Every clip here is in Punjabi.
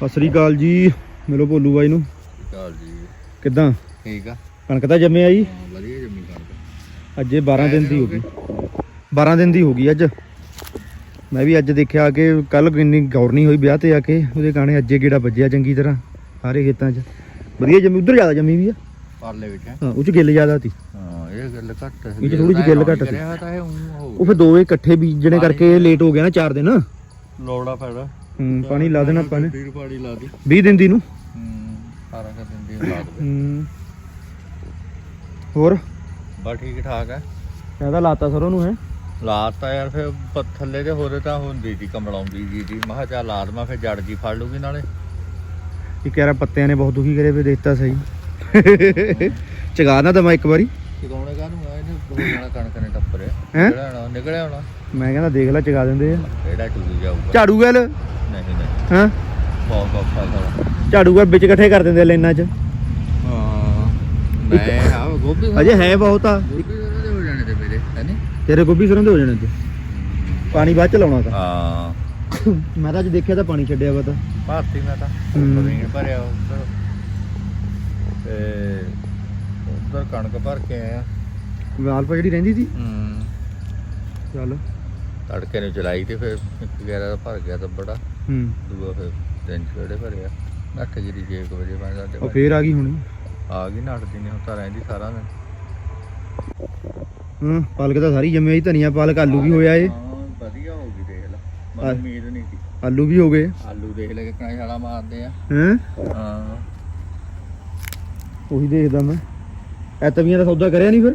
ਸਤਿ ਸ੍ਰੀ ਅਕਾਲ ਜੀ ਮਿਲੋ ਭੋਲੂ ਬਾਈ ਨੂੰ। ਚਾਲ ਜੀ। ਕਿੱਦਾਂ? ਠੀਕ ਆ। ਕਣਕ ਤਾਂ ਜੰਮੇ ਆਈ ਹਾਂ, ਵਧੀਆ ਜੰਮੀ ਕਣਕ। ਅੱਜ ਇਹ 12 ਦਿਨ ਦੀ ਹੋ ਗਈ। 12 ਦਿਨ ਦੀ ਹੋ ਗਈ ਅੱਜ। ਮੈਂ ਵੀ ਅੱਜ ਦੇਖਿਆ ਕਿ ਕੱਲ ਕਿੰਨੀ ਗੌਰ ਨਹੀਂ ਹੋਈ ਵਿਆਹ ਤੇ ਆ ਕੇ। ਉਹਦੇ ਗਾਣੇ ਅੱਜੇ ਗੇੜਾ ਵੱਜਿਆ ਚੰਗੀ ਤਰ੍ਹਾਂ ਸਾਰੇ ਖੇਤਾਂ 'ਚ। ਵਧੀਆ ਜੰਮੀ ਉਧਰ ਜ਼ਿਆਦਾ ਜੰਮੀ ਵੀ ਆ। ਪਰਲੇ ਵਿੱਚ ਹੈ। ਹਾਂ ਉਹ 'ਚ ਗਿੱਲ ਜ਼ਿਆਦਾ ਸੀ। ਹਾਂ ਇਹ ਗੱਲ ਘੱਟ ਹੈ ਇਹ 'ਚ ਥੋੜ੍ਹੀ ਜਿਹੀ ਗਿੱਲ ਘੱਟ ਸੀ। ਕਰਿਆ ਹੋਇਆ ਤਾਂ ਇਹ ਊਂ ਉਹ ਫਿਰ ਦੋਵੇਂ ਇਕੱਠੇ ਬੀਜਣੇ ਕਰਕੇ ਲੇਟ ਹੋ ਗਿਆ ਨਾ 4 ਦਿਨ। ਲੋੜਾ ਪੈੜਾ ਹੂੰ ਪਾਣੀ ਲਾ ਦੇਣਾ ਆਪਾਂ ਨੇ। ਵੀਰ ਪਾਣੀ ਲਾ ਦੀ। 20 ਦਿਨ ਦੀ ਨੂੰ? ਹੂੰ ਸਾਰਾ ਕਰ ਦਿੰਦੀ ਲਾ ਦੇ। ਹੂੰ। ਹੋਰ? ਬਸ ਠੀਕ ਠਾਕ ਹੈ ਕਹਿੰਦਾ ਲਾਤਾ ਸਰੋਂ ਨੂੰ ਹੈ। ਲਾਤਾ ਯਾਰ ਫਿਰ ਥੱਲੇ ਤੇ ਹੋਰੇ ਤਾਂ ਹੁੰਦੀ ਸੀ ਕਮਲਾਉਂਦੀ ਜੀ। ਦੀ ਮੈਂ ਕਿਹਾ ਚੱਲ ਲਾਦਮਾ ਫਿਰ ਜੜ ਜੀ ਫੜ ਲੂਗੀ ਨਾਲੇ। ਇਹ ਕਹਿ ਰਿਹਾ ਪੱਤਿਆਂ ਨੇ ਬਹੁਤ ਦੁਖੀ ਕਰੇ ਵੇ ਦੇਖਤਾ ਸਹੀ। ਚਗਾ ਨਾ ਦਮਾ ਇੱਕ ਵਾਰੀ। ਟਿਕਾਉਣੇ ਕਾਹਨੂੰ ਆ? ਇਹਨੇ ਹੋ ਜਾਣਾ ਕਣਕ ਨੇ ਟੱਪਰੇ ਹੈਂ? ਨਿਕਲਿਆ ਹੋਣਾ ਨਿਕਲਿਆ ਹੋਣਾ। ਮੈਂ ਕਹਿੰਦਾ ਦੇਖ ਲੈ ਚਗਾ ਦਿੰਦੇ ਆ। ਕਿਹੜਾ ਟੁੱਟ ਜਾਊਗਾ ਝਾੜੂ ਗੱਲ ਹਾਂ। ਬਹੁਤ ਔਖਾ ਸਾਲਾ ਝਾੜੂ ਗੱਲ ਵਿੱਚ ਇਕੱਠੇ ਕਰ ਦਿੰਦੇ ਲਾਈਨਾਂ 'ਚ। ਹਾਂ। ਮੈਂ ਹਾਂ ਗੋਭੀ ਅਜੇ ਹੈ ਬਹੁਤ ਆ। ਗੋਭੀ ਉਹਨਾਂ ਦੇ ਹੋ ਜਾਣੇ ਤੇ ਮੇਰੇ ਹੈਨੀ ਤੇਰੇ ਗੋਭੀ ਸਰੋਂ ਦੇ ਹੋ ਜਾਣੇ ਅੱਜ ਪਾਣੀ ਬਾਅਦ ਚ ਲਾਉਣਾ ਤਾਂ। ਹਾਂ। ਮੈਂ ਤਾਂ ਅੱਜ ਦੇਖਿਆ ਤਾਂ ਪਾਣੀ ਛੱਡਿਆ ਵਾ ਤਾਂ। ਭਾਰਤੀ ਮੈਂ ਤਾਂ। ਪਨੀਰ ਭਰਿਆ ਉੱਧਰ। ਤੇ ਉੱਧਰ ਕਣਕ ਭਰ ਕੇ ਆਇਆ ਵਾਲਪਾ ਜਿਹੜੀ ਰਹਿੰਦੀ ਸੀ। ਹੂੰ। ਚੱਲ। ਤੜਕੇ ਨੂੰ ਚਲਾਈ ਤੇ ਫਿਰ ਇੱਕ ਗੈਰਾ ਦਾ ਭਰ ਗਿਆ ਤਾਂ ਬੜਾ ਹੂੰ। ਦੂਆ ਫਿਰ ਤਿੰਨ ਚੜੇ ਭਰਿਆ ਨੱਠ ਗਿਰੀ ਜੇ 1 ਵਜੇ ਮੈਂ ਸਾਡੇ ਉਹ ਫੇਰ ਆ ਗਈ ਹੁਣੀ? ਆ ਗਈ ਨੱਠਦੀ ਨਹੀਂ ਹੁਣ ਤਾਂ ਰਹਿੰਦੀ ਸਾਰਾ ਦਿਨ। ਹਾਂ ਪਾਲਕ ਤਾਂ ਸਾਰੀ ਜੰਮੇ ਆਈ ਧਨੀਆ ਪਾਲਕ ਆਲੂ ਵੀ ਹੋਇਆ ਏ। ਹਾਂ ਵਧੀਆ ਹੋ ਗਈ ਦੇਖ ਲੈ। ਮੈਨੂੰ ਉਮੀਦ ਨਹੀਂ ਸੀ। ਆਲੂ ਵੀ ਹੋ ਗਏ। ਆਲੂ ਦੇਖ ਲੈ ਕਿੰਨਾ ਛਾਲਾ ਮਾਰਦੇ ਆ। ਹੈਂ? ਹਾਂ। ਉਹੀ ਦੇਖਦਾ ਮੈਂ। ਐ ਤਵੀਆਂ ਦਾ ਸੌਦਾ ਕਰਿਆ ਨਹੀਂ ਫਿਰ?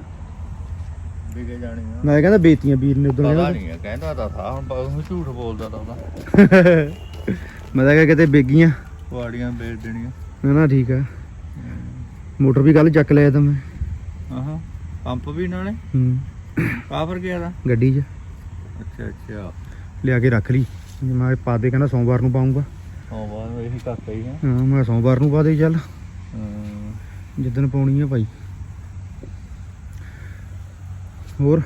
ਵਿਗੇ ਮੈਂ ਕਹਿੰਦਾ ਬੇਤੀਆਂ ਵੀਰ ਨੇ ਉਦੋਂ ਪਤਾ ਨਹੀਂ ਆ ਕਹਿੰਦਾ ਤਾਂ ਥਾ ਹੁਣ ਬਹੁਤ ਝੂਠ ਬੋਲਦਾ ਤਾਂ ਉਹਦਾ। ਮੈਂ ਤਾਂ ਕਿਹਾ ਕਿਤੇ ਬੇਗੀਆਂ। ਕੁਆੜੀਆਂ ਵੇਚ ਦੇਣੀਆਂ। ਨਾ ਨਾ ਠੀਕ ਆ। ਮੋਟਰ ਵੀ ਕੱਲ ਚੱਕ ਲਿਆ ਤਾਂ ਮੈਂ। ਆਹਾਂ ਪੰਪ ਵੀ ਇਹਨਾਂ ਨੇ? ਹੂੰ। ਕਾਫਰ ਗਿਆ ਦਾ? ਗੱਡੀ 'ਚ। ਅੱਛਾ ਅੱਛਾ। ਲਿਆ ਕੇ ਰੱਖ ਲਈ। ਮੈਂ ਪਾ ਦੇ ਕਹਿੰਦਾ ਸੋਮਵਾਰ ਨੂੰ ਪਾਉਂਗਾ ਹਾਂ ਬਾਅਦ ਇਹੀ ਕਰਤਾ ਹੀ ਹੈ ਹਾਂ ਮੈਂ ਸੋਮਵਾਰ ਨੂੰ ਪਾ ਦੇ ਚੱਲ। ਹਮ, ਜਿੱਦਣ ਪਾਉਣੀ ਆ ਭਾਈ। ਹੋਰ?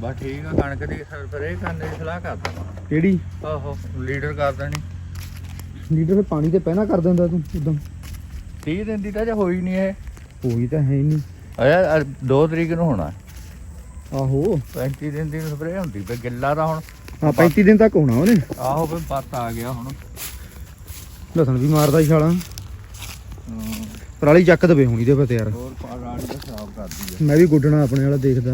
ਬਸ ਠੀਕ ਆ ਕਣਕ ਦੀ ਸਪਰੇ ਕਰਨ ਦੀ ਸਲਾਹ ਕਰਦਾ ਕਿਹੜੀ? ਆਹੋ ਲੀਡਰ ਕਰ ਦੇਣੀ। ਲੀਟਰ ਫੇ ਪਾਣੀ ਤੇ ਪਹਿਣਾ ਕਰ ਦਿੰਦਾ ਤੂੰ ਉਦੋਂ। 30 ਦਿਨ ਦੀ ਤਾਂ ਜੇ ਹੋਈ ਨਹੀਂ ਇਹ। ਹੋਈ ਤਾਂ ਹੈ ਨਹੀਂ ਅਜਾ 2 ਤਰੀਕ ਨੂੰ ਹੋਣਾ। ਆਹੋ। 35 ਦਿਨ ਦੀ ਸਪਰੇ ਹੁੰਦੀ ਤੇ ਗਿੱਲਾ ਤਾਂ ਹੁਣ ਹਾਂ 35 ਦਿਨ ਤੱਕ ਹੋਣਾ ਉਹਨੇ। ਆਹੋ ਵੀ ਪੱਤ ਆ ਗਿਆ ਹੁਣ। ਲਸਣ ਵੀ ਮਾਰਦਾ ਹੀ। ਛਾਲਾਂ ਪਰਾਲੀ ਚੱਕ ਦਵੇ ਹੋਣੀ ਦੇ ਯਾਰ ਹੋਰ ਰਾੜੀ ਦਾ ਖਰਾਬ ਕਰਦੀ ਮੈਂ ਵੀ ਗੁੱਡਣਾ ਆਪਣੇ ਵਾਲਾ ਦੇਖਦਾ।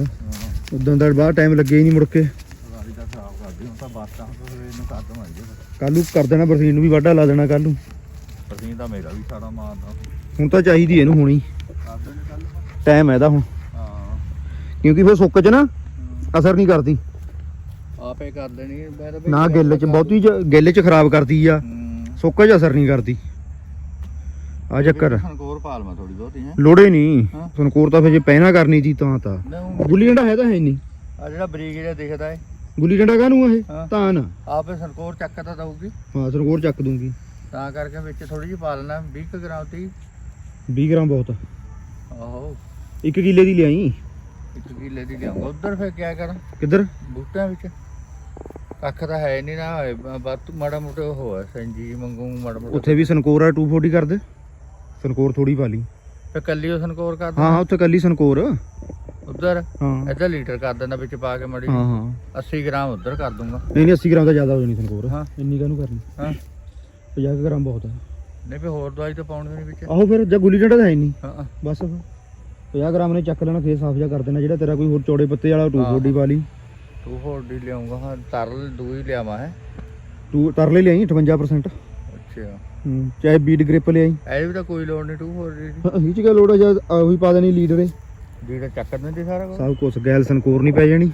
ਉਦੋਂ ਦਾ ਬਾਅਦ ਟਾਈਮ ਲੱਗਿਆ ਹੀ ਨਹੀਂ ਮੁੜ ਕੇ। ਰਾੜੀ ਦਾ ਖਰਾਬ ਕਰਦੀ ਹੁਣ ਤਾਂ ਬਾਤਾਂ ਫਿਰ ਇਹਨੂੰ ਕਰ ਦਵਾਂਗੇ ਕੱਲ ਨੂੰ ਕਰ ਦੇਣਾ ਬਰਸੀਨ ਨੂੰ ਵੀ ਵਾਢਾ ਲਾ ਦੇਣਾ ਕੱਲ ਨੂੰ। ਪਰਸੀਨ ਤਾਂ ਮੇਰਾ ਵੀ ਸਾਰਾ ਮਾਰਦਾ ਹੁਣ ਤਾਂ ਚਾਹੀਦੀ ਇਹਨੂੰ ਹੋਣੀ। ਟਾਈਮ ਹੈ ਇਹਦਾ ਹੁਣ। ਹਾਂ ਕਿਉਂਕਿ ਫਿਰ ਸੁੱਕ ਚ ਨਾ ਅਸਰ ਨਹੀਂ ਕਰਦੀ। ਆਪੇ ਕਰ ਦੇਣੀ ਨਾ ਗਿੱਲ ਚ ਬਹੁਤੀ ਗਿੱਲ ਚ ਖਰਾਬ ਕਰਦੀ ਆ। ਸੁੱਕ ਚ ਅਸਰ ਨਹੀਂ ਕਰਦੀ। ਆ ਚੱਕਰ ਹੋਰ ਪਾਲ ਮੈਂ ਥੋੜੀ ਬਹੁਤੀ ਹੈ। ਲੋੜੇ ਨਹੀਂ ਹਾਂ। ਸੰਕੋਰ ਤਾਂ ਫਿਰ ਜੇ ਪਹਿਣਾ ਕਰਨੀ ਸੀ ਤਾਂ ਤਾਂ। ਗੁੱਲੀ ਡੰਡਾ ਹੈ ਤਾਂ ਹੈ ਨਹੀਂ ਆ ਜਿਹੜਾ ਬਰੀਕ ਜਿਹਾ ਦਿਖਦਾ ਹੈ ਗੁੱਲੀ ਡੰਡਾ ਕਾਹਨੂੰ ਆ ਇਹ। ਤਾਂ ਨਾ। ਆਪੇ ਸਰਕੋਰ ਚੱਕ ਤਾਂ ਦਊਗੀ। ਹਾਂ ਸੰਕੋਰ ਚੱਕ ਦੂੰਗੀ ਤਾਂ ਕਰਕੇ ਵਿੱਚ ਥੋੜੀ ਜਿਹੀ ਪਾ ਲੈਣਾ 20 ਕੁ ਗ੍ਰਾਮ ਤੀ 20 ਗ੍ਰਾਮ ਬਹੁਤ। ਆ ਆਹੋ। 1 ਕਿੱਲੇ ਦੀ ਲਿਆਈ। ਇੱਕ ਕਿੱਲੇ ਦੀ ਲਿਆਉਂਗਾ ਉਧਰ ਫਿਰ ਕਿਆ ਕਰਾਂ? ਕਿੱਧਰ? ਬੂਟਿਆਂ ਵਿੱਚ। ਕੱਖ ਤਾਂ ਹੈ ਨਹੀਂ ਨਾ ਹੋਏ ਬਾਤ ਮਾੜਾ ਮੋਟਾ ਉਹ ਹੈ ਸੰਜੀ ਮੰਗੂ ਮਾੜਾ ਮੋਟਾ। ਉੱਥੇ ਵੀ ਸੰਕੋਰ ਆ 240 ਕਰ ਦੇ ਸੰਕੋਰ ਥੋੜੀ ਪਾ ਲਈ। ਫਿਰ ਕੱਲੀ ਉਹ ਸੰਕੋਰ ਕਰ ਹਾਂ ਹਾਂ ਉੱਥੇ ਕੱਲੀ ਸੰਕੋਰ ਉਧਰ? ਹਾਂ। ਇੱਧਰ ਲੀਟਰ ਕਰ ਦਿੰਦਾ ਵਿੱਚ ਪਾ ਕੇ ਮੜੀ। ਹਾਂ ਹਾਂ। 80 ਗ੍ਰਾਮ ਉਧਰ ਕਰ ਦੂੰਗਾ। ਨਹੀਂ ਨਹੀਂ 80 ਗ੍ਰਾਮ ਤਾਂ ਜ਼ਿਆਦਾ ਹੋ ਜਾਣੀ ਸੰਕੋਰ ਹਾਂ। ਇੰਨੀ ਕਾਹਨੂੰ ਕਰਨੀ? ਹਾਂ। 50 ਕੁ ਗ੍ਰਾਮ ਬਹੁਤ ਆ। ਨਹੀਂ ਵੀ ਹੋਰ ਦਵਾਈ ਤਾਂ ਪਾਉਣੀ ਨਹੀਂ ਵਿੱਚ। ਆਹੋ ਫਿਰ ਜੇ ਗੁੱਲੀ ਡੰਡਾ ਤਾਂ ਹੈ ਨਹੀਂ। ਹਾਂ ਬਸ। ਫਿਰ 50 ਗ੍ਰਾਮ ਨੇ ਚੱਕ ਲੈਣਾ ਫੇਰ ਸਾਫ਼ ਜਿਹਾ ਕਰ ਦੇਣਾ ਜਿਹੜਾ ਤੇਰਾ ਕੋਈ ਹੋਰ ਚੌੜੇ ਪੱਤੇ ਵਾਲਾ 240 ਪਾ ਲਈ। ਤੂੰ ਹੋਰ ਦੀ ਲਿਆਉਂਗਾ ਹਾਂ ਤਰਲ ਦੂਈ ਲਿਆਵਾਂ ਹੈ। ਤੂੰ ਤਰਲੇ ਲਿਆਈ 58% ਅੱਛਾ। ਹੂੰ ਚਾਹੇ ਬੀਟ ਗ੍ਰਿਪ ਲਿਆਈ। ਇਹ ਵੀ ਤਾਂ ਕੋਈ ਲੋੜ ਨਹੀਂ ਤੂੰ ਹੋਰ ਦੀ ਇਹ ਚ ਕਿਆ ਲੋੜ ਆ ਜਦ ਉਹੀ ਪਾ ਦੇਣੀ ਲੀਡਰ ਏ ਜਿਹੜਾ ਚੱਕ ਦਿੰਦੀ ਸਾਰਾ ਕੁਝ ਸਭ ਕੁਝ ਗੈਲ ਸੰਕੋਰ ਨਹੀਂ ਪੈ ਜਾਣੀ।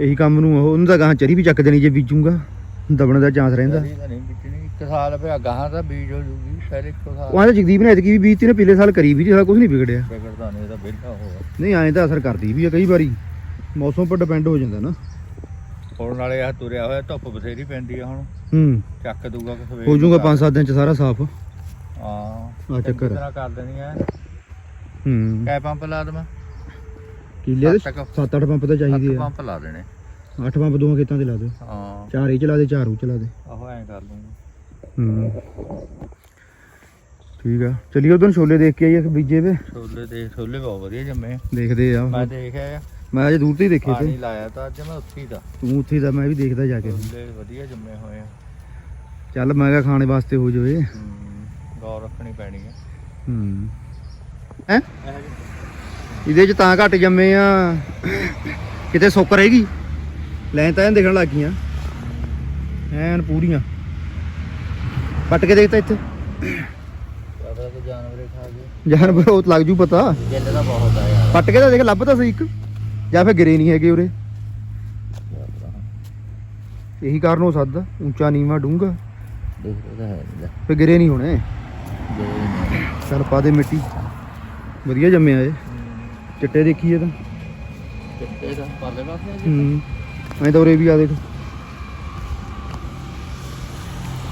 ਇਹੀ ਕੰਮ ਨੂੰ ਉਹ ਉਹਨੂੰ ਤਾਂ ਗਾਂ ਚਰੀ ਵੀ ਚੱਕ ਦੇਣੀ ਜੇ ਬੀਜੂਗਾ। ਦਬਣ ਦਾ ਚਾਂਸ ਰਹਿੰਦਾ। ਨਹੀਂ ਤਾਂ ਨਹੀਂ ਬਿਚਣੀ ਇੱਕ ਸਾਲ ਪਿਆ ਗਾਹਾਂ ਤਾਂ ਬੀਜ ਹੋ ਜੂਗੀ ਫਿਰ ਇੱਕ ਸਾਲ। ਉਹ ਆਂਦਾ ਜਗਦੀਪ ਨੇ ਐਤਕੀ ਵੀ ਬੀਜਤੀ ਨੇ ਪਿਛਲੇ ਸਾਲ ਕਰੀ ਵੀ ਜਿਹੜਾ ਕੁਝ ਨਹੀਂ ਵਿਗੜਿਆ। ਵਿਗੜਦਾ ਨਹੀਂ ਨਹੀਂ ਐਂ ਤਾਂ ਅਸਰ ਕਰਦੀ ਵੀ ਆ ਕਈ ਵਾਰੀ। ਮੌਸਮ ਪਰ ਡਿਪੈਂਡ ਹੋ ਜਾਂਦਾ ਨਾ। ਹੁਣ ਨਾਲੇ ਆ ਤੁਰਿਆ ਹੋਇਆ ਧੁੱਪ ਬਥੇਰੀ ਪੈਂਦੀ ਆ ਹੁਣ। ਹੂੰ। ਚੱਕ ਦੂਗਾ ਕਿ ਸਵੇਰ ਹੋ ਜਾਊਗਾ ਨੂੰ 5-7 ਦਿਨ ਚ ਸਾਰਾ ਸਾਫ਼। ਹਾਂ। ਆ ਚੱਕਰ ਤਰ੍ਹਾਂ ਕਰ ਦੇਣੀ ਆ? ਹੂੰ। ਕੈ ਪੰਪ ਲਾ ਦਵਾਂ? ਕਿੱਲੇ ਦੇ ਸੱਤ ਕੁ- 7-8 ਪੰਪ ਤਾਂ ਚਾਹੀਦੇ ਆ। ਪੰਪ ਲਾ ਦੇਣੇ। 8 ਪੰਪ ਦੋਵਾਂ ਖੇਤਾਂ ਤੇ ਲਾ ਦੇ ਹਾਂ। ਚਾਰ ਇਹ ਚਲਾ ਦੇ ਚਾਰ ਉਹ ਚਲਾ ਦੇ। ਆਹੋ ਐਂ ਕਰ ਲੂੰਗਾ। ਹੂੰ। ਠੀਕ ਆ। ਚਲਿਏ ਉਦੋਂ ਛੋਲੇ ਦੇਖ ਕੇ ਆਈਏ ਬੀਜੇ ਵੇ। ਛੋਲੇ ਦੇ ਛੋਲੇ ਬਹੁਤ ਵਧੀਆ ਜੰਮੇ ਦੇਖਦੇ ਆ। ਮੈਂ ਦੇਖਿਆ ਮੈਂ ਅਜੇ ਦੂਰ ਤੇ ਹੀ ਦੇਖੇ ਪਾਣੀ ਤੇ ਲਾਇਆ ਤਾਂ ਅੱਜ ਮੈਂ ਉੱਥੇ ਹੀ ਦਾ ਤੂੰ ਉੱਥੇ ਦਾ ਮੈਂ ਵੀ ਦੇਖਦਾ ਜਾ ਕੇ। ਛੋਲੇ ਵਧੀਆ ਜੰਮੇ ਹੋਏ ਆ। ਚੱਲ ਮੈਂ ਕਿਹਾ ਖਾਣੇ ਵਾਸਤੇ ਹੋ ਜਾਵੇ। ਗੌਰ ਰੱਖਣੀ ਪੈਣੀ ਹੈ ਹੂੰ। ਹੈ? ਇਹਦੇ ਚ ਤਾਂ ਘੱਟ ਜੰਮੇ ਆ। ਕਿਤੇ ਸੁੱਕ ਰਹੇਗੀ। ਲੈਣ ਤਾਂ ਐਨ ਦਿਖਣ ਲੱਗ ਗਈਆਂ। ਐਨ ਪੂਰੀਆਂ। ਪੱਟ ਕੇ ਇੱਥੇ। ਪਤਾ ਤਾਂ ਜਾਨਵਰੇ ਖਾ ਗਏ। ਜਾਨਵਰ ਉਹ ਲੱਗ ਜੂ ਪਤਾ। ਗਿੱਲ ਦਾ ਬਹੁਤ ਆ ਯਾਰ। ਪੱਟ ਕੇ ਤਾਂ ਦੇਖ ਲੱਭ ਤਾਂ ਸਹੀ ਇੱਕ। ਜਾਂ ਫਿਰ ਗਿਰੇ ਨਹੀਂ ਹੈਗੇ ਉਰੇ? ਇਹੀ ਕਾਰਨ ਹੋ ਸਕਦਾ ਉੱਚਾ ਨੀਵਾ ਡੂੰਗਾ ਦੇਖਦਾ ਤਾਂ ਹੈ ਨਹੀਂ ਫੇ ਗਿਰੇ ਨਹੀਂ ਹੋਣੇ? ਚੱਲ ਪਾ ਦੇ ਮਿੱਟੀ। ਵਧੀਆ ਜੰਮਿਆ ਏ ਚਿੱਟੇ ਦੇਖੀਏ ਤਾਂ। ਕਿੱਤੇ ਦਾ ਪਰਲੇ ਪਾਸੇ ਜੀ? ਹੂੰ ਐਂ ਤਾਂ ਉਰੇ ਵੀ ਆ ਦੇਖ।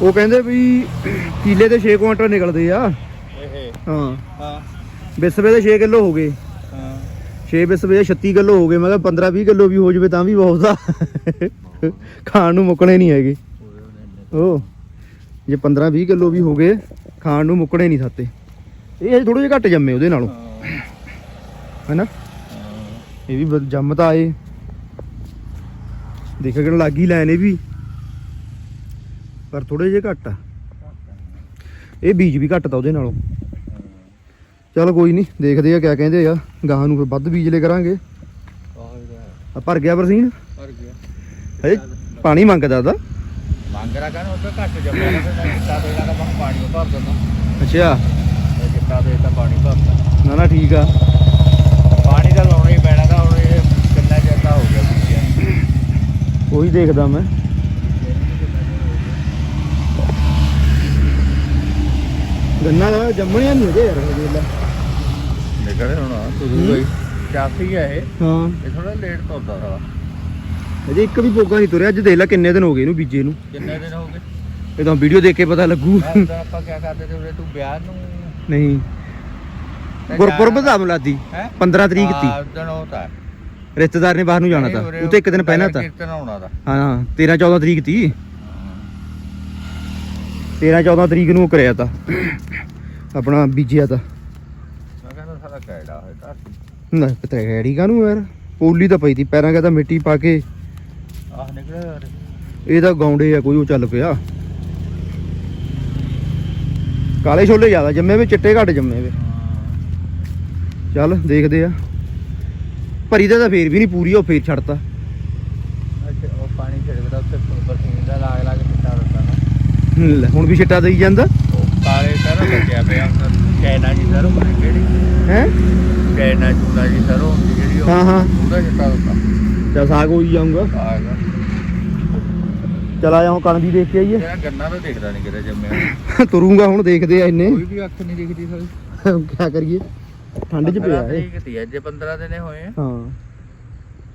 ਉਹ ਕਹਿੰਦੇ ਵੀ ਕੀਲੇ ਤੇ 6 ਕੁਇੰਟਲ ਨਿਕਲਦੇ ਆ। ਇਹ ਹਾਂ। ਹਾਂ। ਬਿਸਵੇ ਦੇ 6 ਕਿਲੋ ਹੋ ਗਏ। 6 ਬਿਸਵੇ ਦੇ 36 ਕਿਲੋ ਹੋ ਗਏ, ਮੈਂ ਕਿਹਾ 15 20 ਕਿਲੋ ਵੀ ਹੋ ਜਵੇ ਤਾਂ ਵੀ ਬਹੁਤ ਆ। ਖਾਣ ਨੂੰ ਮੁੱਕਣੇ ਨਹੀਂ ਹੈਗੇ। ਉਹ ਜੇ 15 20 ਕਿਲੋ ਵੀ ਹੋ ਗਏ, ਖਾਣ ਨੂੰ ਮੁੱਕਣੇ ਨਹੀਂ ਸਾਤੇ। ਇਹ ਥੋੜੇ ਜਿਹਾ ਘੱਟ ਜੰਮੇ ਉਹਦੇ ਨਾਲੋਂ। ਹੈਨਾ? ਇਹ ਵੀ ਜੰਮ ਤਾਂ ਆਏ। ਦੇਖਣ ਲੱਗੀ ਲੈਣ, ਇਹ ਵੀ। ਪਰ ਥੋੜੇ ਜਿਹਾ ਘੱਟ ਆ। ਇਹ ਬੀਜ ਵੀ ਘੱਟ ਤਾ ਉਹਦੇ ਨਾਲੋਂ। ਚਲ ਕੋਈ ਨਹੀਂ ਦੇਖਦੇ ਆ ਕਿਆ ਕਹਿੰਦੇ ਆ। ਗਾਹਾਂ ਨੂੰ ਫਿਰ ਵੱਧ ਬੀਜ ਲੈ ਕਰਾਂਗੇ। ਆ ਭਰ ਗਿਆ ਬਰਸੀਨ? ਪਰ ਗਿਆ। ਹਜੇ ਪਾਣੀ ਮੰਗਦਾ ਦਾ ਮੰਗ ਰਾ ਕਹਿੰਦਾ ਉੱਥੇ ਘੱਟ ਜੰਮਿਆ ਨਾ ਚਿੱਟਾ ਦੇ ਦਾ ਮੈਂ ਪਾਣੀ ਉਹ ਭਰ ਦਿੰਦਾ। ਅੱਛਾ। ਚਿੱਟਾ ਦੇ ਤਾਂ ਪਾਣੀ ਭਰਦਾ ਨਾ ਨਾ ਠੀਕ ਆ। ਪਾਣੀ ਤਾਂ ਲਾਉਣਾ ਹੀ ਪੈਣਾ ਤਾਂ ਹੁਣ ਇਹ ਕਿੰਨਾ ਚਿੱਟਾ ਹੋ ਗਿਆ ਉਹੀ ਦੇਖਦਾ ਮੈਂ। ਗੰਨਾ ਦਾ ਜੰਮਣਿਆ ਨਹੀਂ ਹਜੇ ਯਾਰ ਹਜੇ ਲੈ ਨਿਕਲੇ ਹੁਣ ਤੁਰੂ ਹੂੰ। ਚਾਸੀ ਹੈ ਇਹ। ਹਾਂ। ਇਹ ਥੋੜਾ ਲੇਟ ਤੁਰਦਾ ਸਾਲਾ। ਹਜੇ ਇੱਕ ਵੀ ਪੋਗਾ ਨਹੀਂ ਤੁਰਿਆ ਅੱਜ ਦੇਖ ਲੈ ਕਿੰਨੇ ਦਿਨ ਹੋ ਗਏ ਇਹਨੂੰ ਬੀਜੇ ਨੂੰ। ਕਿੰਨੇ ਦਿਨ ਹੋ ਗਏ? ਇਹ ਤਾਂ ਵੀਡੀਓ ਦੇਖ ਕੇ ਪਤਾ ਲੱਗੂ। ਤਾਂ ਆਪਾਂ ਕੀ ਕਰਦੇ ਤੇ ਉਰੇ ਤੂੰ ਵਿਆਹ ਨੂੰ ਨਹੀਂ। ਗੁਰਪੁਰਬ ਦਾ ਮਿਲਾਦੀ ਹੈ? 15 ਤਰੀਕ ਦਿਨ ਹੋਤਾ ਰਿਸ਼ਤੇਦਾਰ ਨੇ ਬਾਹਰ ਨੂੰ ਜਾਣਾ ਤਾਂ। ਉਹ ਤੇ ਇੱਕ ਦਿਨ ਪਹਿਲਾਂ ਤਾਂ। ਦਾ। ਹਾਂ 13 14 ਤਰੀਕ ਤੀ। 13 14 ਤਰੀਕ ਨੂੰ ਕਰਿਆ ਤਾਂ। ਆਪਣਾ ਬੀਜਿਆ ਤਾਂ। ਮੈਂ ਕਹਿੰਦਾ ਸਾਰਾ ਕੈੜਾ ਹੋਇਆ ਧਰਤੀ ਨਾ ਪਤਾ ਹੈੜੀ ਕਾਨੂੰ ਯਾਰ? ਪੋਲੀ ਤਾਂ ਪਈ ਤੀ ਪੈਰਾਂ ਕਾ ਤਾਂ ਮਿੱਟੀ ਪਾ ਕੇ। ਆਹ ਨਿਕਲਿਆ ਯਾਰ। ਇਹ ਤਾਂ ਗਾਉਂਡੇ ਆ ਕੋਈ ਉਹ ਚੱਲ ਪਿਆ। ਕਾਲੇ ਛੋਲੇ ਜ਼ਿਆਦਾ ਜੰਮੇ ਵੇ ਚਿੱਟੇ ਘੱਟ ਜੰਮੇ ਵੇ। ਚੱਲ ਦੇਖਦੇ ਆ। ਭਰੀ ਤਾਂ ਤਾਂ ਫੇਰ ਵੀ ਨਹੀਂ ਪੂਰੀ ਉਹ ਫੇਰ ਛੱਡਤਾ ਅੱਛਾ ਉਹ ਪਾਣੀ ਛਿੜਕਦਾ ਉੱਤੇ ਬਰਸੀਨ ਦਾ ਲਾਗ ਲਾਗ ਚਿੱਟਾ ਦਿੱਤਾ ਨਾ ਲੈ, ਹੁਣ ਵੀ ਛਿੱਟਾ ਦੇਈ ਜਾਂਦਾ? ਉਹ ਕਾਲੇ ਸਰੋਂ ਲੱਗਿਆ ਪਿਆ ਕੈਨਾ ਜੀ ਸਰੋਂ ਬਣੀ ਕਿਹੜੀ ਹੈ? ਕੈਨਾ ਚੂਨਾ ਜੀ ਸਰੋਂ ਜਿਹੜੀ ਉਹ। ਹਾਂ ਹਾਂ। ਉਹਦਾ ਚਿੱਟਾ ਦਿੱਤਾ। ਚੱਲ ਸਾਗ ਹੋਈ ਜਾਊਗਾ। ਚਲ ਹੁਣ ਕਣ ਵੀ ਦੇਖ ਕੇ ਆਈਏ। ਤੇਰਾ ਗੰਨਾ ਤਾਂ ਦੇਖਦਾ ਨਹੀਂ ਕਿਤੇ ਜੰਮਿਆ। ਤੁਰੂੰਗਾ ਹੁਣ ਦੇਖਦੇ ਆ ਇੰਨੇ। ਕੋਈ ਵੀ ਅੱਖ ਨਹੀਂ ਦਿਖਦੀ ਸਾਲੀ। ਕੀ ਕਰੀਏ? ਠੰਡ 'ਚ ਪਿਆ ਇਹ। ਤੀ ਅੱਜ 15 ਦਿਨੇ ਹੋਏ ਆ। ਹਾਂ।